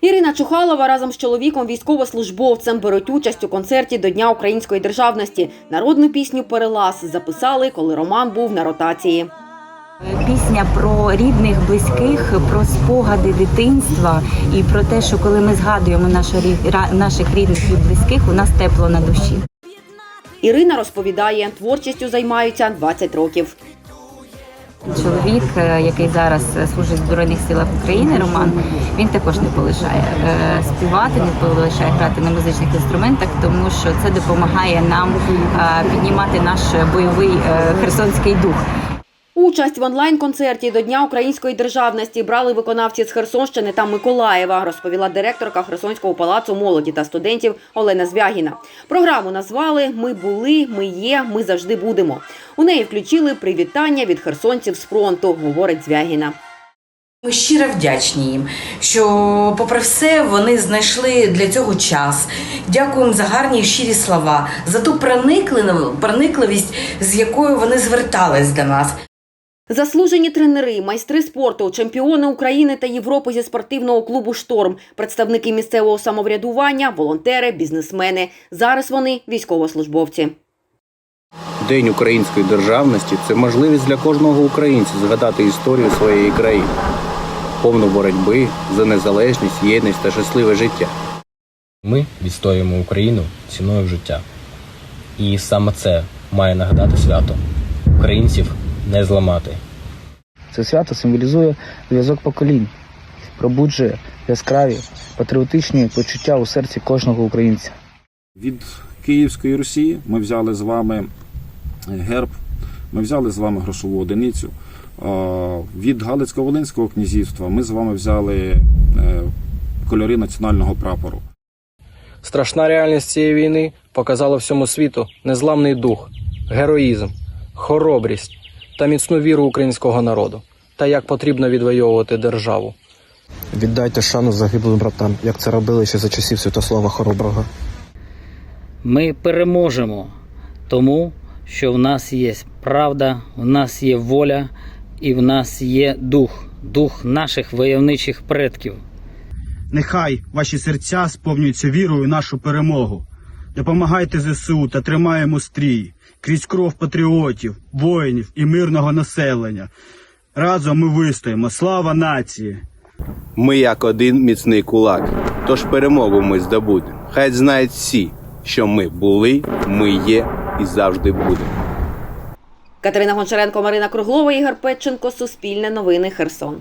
Ірина Чухалова разом з чоловіком військовослужбовцем беруть участь у концерті до Дня української державності. Народну пісню Перелаз записали, коли Роман був на ротації. Пісня про рідних, близьких, про спогади дитинства і про те, що коли ми згадуємо наших, наших рідних і близьких, у нас тепло на душі. Ірина розповідає, творчістю займаються 20 років. Чоловік, е, який зараз е, служить в Збройних силах України, Роман, він також не полишає е, співати, не полишає грати на музичних інструментах, тому що це допомагає нам піднімати наш бойовий херсонський дух. Участь в онлайн-концерті до Дня української державності брали виконавці з Херсонщини та Миколаєва, розповіла директорка Херсонського палацу молоді та студентів Олена Звягіна. Програму назвали Ми були, ми є, ми завжди будемо. У неї включили привітання від херсонців з фронту, говорить Звягіна. Ми щиро вдячні їм, що, попри все, вони знайшли для цього час. Дякуємо за гарні і щирі слова, за ту проникливість, з якою вони звертались до нас. Заслужені тренери, майстри спорту, чемпіони України та Європи зі спортивного клубу Шторм, представники місцевого самоврядування, волонтери, бізнесмени. Зараз вони військовослужбовці. День української державності це можливість для кожного українця згадати історію своєї країни, повну боротьби за незалежність, єдність та щасливе життя. Ми відстоюємо Україну ціною життя. І саме це має нагадати свято. Українців не зламати. Це свято символізує зв'язок поколінь, пробуджує яскраві патріотичні почуття у серці кожного українця. Від Київської Русі ми взяли з вами герб, ми взяли з вами грошову одиницю. Від Галицько-Волинського князівства ми з вами взяли е, кольори національного прапору. Страшна реальність цієї війни показала всьому світу незламний дух, героїзм, хоробрість та міцну віру українського народу, та як потрібно відвоювати державу. Віддайте шану загиблим братам, як це робили ще за часів Святослава Хороброго. Ми переможемо, тому що в нас є правда, в нас є воля і в нас є дух, дух наших войовничих предків. Нехай ваші серця сповнюються вірою в нашу перемогу. Допомагайте ЗСУ та тримаємо стрій крізь кров патріотів, воїнів і мирного населення. Разом ми вистоїмо. Слава нації! Ми як один міцний кулак, тож перемогу ми здобудемо. Хай знають всі, що ми були, ми є і завжди буде. Катерина Гончаренко, Марина Круглова, Ігор Петченко, Суспільне новини, Херсон.